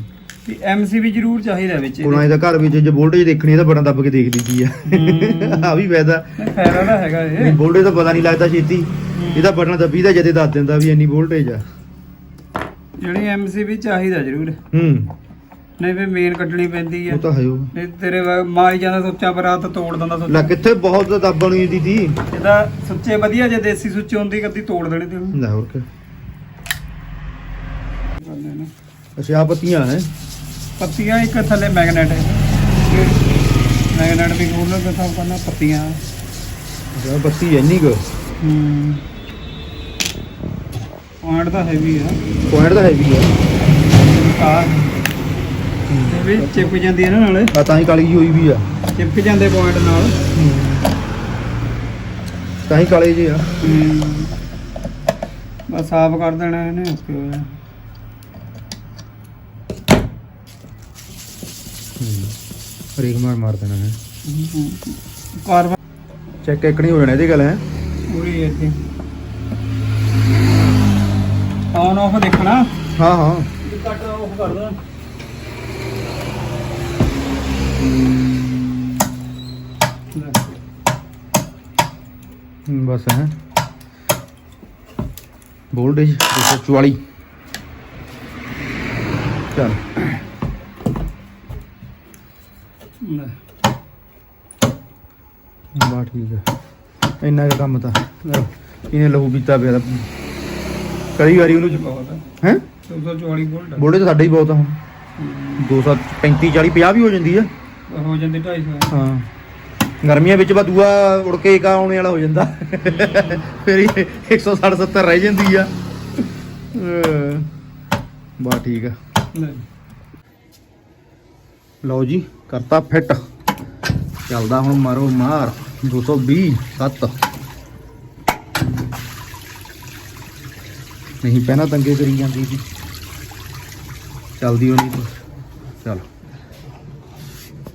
ਵੀ ਐਮਸੀਬੀ ਜ਼ਰੂਰ ਚਾਹੀਦਾ ਵਿੱਚ ਹੁਣ ਇਹਦਾ ਘਰ ਵਿੱਚ ਜੇ ਵੋਲਟੇਜ ਦੇਖਣੀ ਹੈ ਤਾਂ ਬਟਨ ਦੱਬ ਕੇ ਦੇਖ ਲਈਦੀ ਆ। ਆ ਵੀ ਫਾਇਦਾ। ਫਾਇਦਾ ਤਾਂ ਹੈਗਾ ਇਹ। ਵੋਲਟੇਜ ਤਾਂ ਪਤਾ ਨਹੀਂ ਲੱਗਦਾ ਛੇਤੀ। ਇਹਦਾ ਬਟਨ ਦੱਬੀ ਦਾ ਜਦੇ ਦੱਸ ਦਿੰਦਾ ਵੀ ਇੰਨੀ ਵੋਲਟੇਜ ਆ। ਜਿਹੜੀ ਐਮਸੀਬੀ ਚਾਹੀਦਾ ਜ਼ਰੂਰ। ਹੂੰ। ਨਹੀਂ ਵੀ ਮੇਨ ਕੱਟਣੀ ਪੈਂਦੀ ਹੈ। ਉਹ ਤਾਂ ਹੈ ਉਹ ਨਹੀਂ ਤੇਰੇ ਮਾਰੀ ਜਾਂਦਾ ਸੁੱਚਾ ਪਰ ਆ ਤਾਂ ਤੋੜ ਦਿੰਦਾ ਸੁੱਚ। ਲੈ ਕਿੱਥੇ ਬਹੁਤ ਦੱਬਣੀ ਦੀ ਤੀ। ਇਹਦਾ ਸੁੱਚੇ ਵਧੀਆ ਜੇ ਦੇਸੀ ਸੁੱਚ ਹੁੰਦੀ ਕਦੀ ਤੋੜ ਦੇਣੇ ਤੇ। ਲੈ ਹੋਰ ਕੀ। ਅੱਛਾ ਆ ਪੱਤੀਆਂ ਹੈ ਪੱਤੀਆਂ ਇੱਕ ਥੱਲੇ ਮੈਗਨੇਟ ਹੈ। ਮੈਗਨੇਟ ਵੀ ਖੋਲੋ ਤੇ ਸਭ ਕਰਨਾ ਪੱਤੀਆਂ ਅੱਛਾ ਪੱਤੀ ਇੰਨੀ ਕੁ। ਪੁਆਇੰਟ ਤਾਂ ਹੈਵੀ ਆ। ਪੁਆਇੰਟ ਤਾਂ ਹੈਵੀ ਆ। ਇਹ ਵੀ ਚਿਪ ਜਾਂਦੀ ਹੈ ਨਾ ਨਾਲ। ਆ ਤਾਂ ਹੀ ਕਾਲੀ ਜੀ ਹੋਈ ਵੀ ਆ। ਚਿਪ ਜਾਂਦੇ ਪੁਆਇੰਟ ਨਾਲ। ਤਾਂ ਹੀ ਕਾਲੇ ਜੇ ਆ। ਬਸ ਸਾਫ਼ ਕਰ ਦੇਣਾ ਇਹਨੇ। ਓਕੇ ਹੋਇਆ ਹਰੇਕ ਮਾਰ ਮਾਰ ਦੇਣਾ ਹੈ ਕਾਰਬਨ ਚੈੱਕ ਇੱਕ ਨਹੀਂ ਹੋ ਜਾਣਾ ਇਹਦੀ ਗੱਲ ਹੈ ਪੂਰੀ ਇੱਥੇ ਆਨ ਆਫ ਦੇਖਣਾ ਹਾਂ ਹਾਂ ਕੱਟ ਆਫ ਕਰ ਦੋ ਹਮ, ਬਸ ਹੈ ਵੋਲਟੇਜ 244 ਚੱਲ ਬਾ ਠੀਕ ਹੈ। ਇੰਨਾ ਕੁ ਕੰਮ ਤਾਂ ਲੈ, ਇਹਨੇ ਲਹੂ ਪੀਤਾ ਪਿਆ ਤਾਂ। ਕਈ ਵਾਰੀ ਉਹਨੂੰ ਬਹੁਤ ਹੈ? ਹੈ 244 ਵੋਲਟ ਵੋਲਟੇਜ ਤਾਂ ਸਾਡਾ ਹੀ ਬਹੁਤ ਆ ਹੁਣ। 235 40 50 ਵੀ ਹੋ ਜਾਂਦੀ ਆ। ਹੋ ਜਾਂਦੇ 250 ਹਾਂ। ਗਰਮੀਆਂ ਵਿੱਚ ਬਾ ਦੂਆ ਉੜ ਕੇ ਕਾ ਆਉਣੇ ਵਾਲਾ ਹੋ ਜਾਂਦਾ। ਫਿਰ ਇਹ 160 70 ਰਹਿ ਜਾਂਦੀ ਆ। ਬਾ ਠੀਕ ਆ। ਲੈ। ਲਓ ਜੀ ਕਰਤਾ ਫਿੱਟ। ਚੱਲਦਾ ਹੁਣ ਮਾਰੋ ਮਾਰ। 220 7 ਨਹੀਂ ਪਹਿਲਾਂ ਤੰਗੇ ਕਰੀ ਜਾਂਦੀ ਸੀ। ਚੱਲਦੀ ਹੋਣੀ ਚੱਲ।